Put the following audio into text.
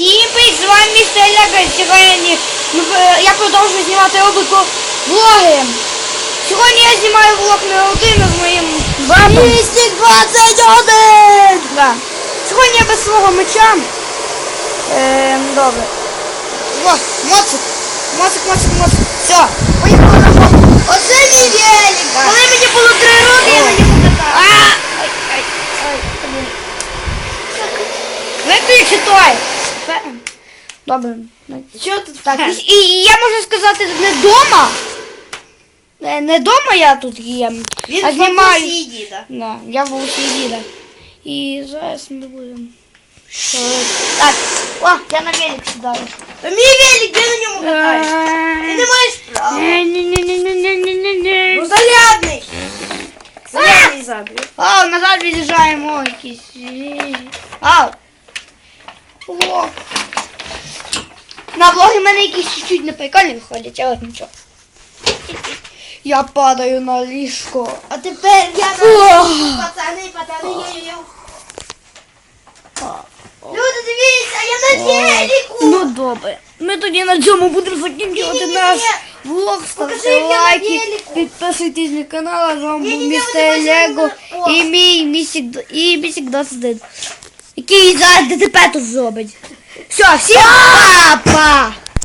Всім привіт, з вами містер Ляга. Сьогодні я продовжую знімати рубрику влоги. Сьогодні я знімаю влог не один з моїм братом. 221! Да. Сьогодні я без свого меча. Е, добре. О, моцик. Моцик, моцик, моцик. Все. Поїхали на фото. Оце мій велик! Так. Коли мені було 3 роки, я на ньому А! катав. Ай, ай, ай, блін. Виключи той. Фе- Добре. Що тут Так, і, і я можу сказати, не дома. Не, не дома я тут їм. Він а в знімаю. діда. Да, я в усі діда. І зараз ми будемо. Так, о, я на велик сідаю. Мій велик, де на ньому катаєш? Ти не маєш права. Ну зарядний. Зарядний забір. А, назад від'їжджаємо. Ой, якісь. А. О. На влоги в мене якісь чуть-чуть не прикольні виходять, але нічого. Я падаю на ліжко. А тепер я на пацани, пацани, йо-йо-йо. Люди, дивіться, я на велику. Ну добре. Ми тоді на цьому будемо закінчувати Ні-ні-ні. наш влог. Покажи, Ставте як я на лайки, велику. підписуйтесь на канал. З вами був Ні-ні-ні, містер вони бачили Лего і мій місік і місік 21. Який зараз ДТП тут зробить. Все, всім па-па!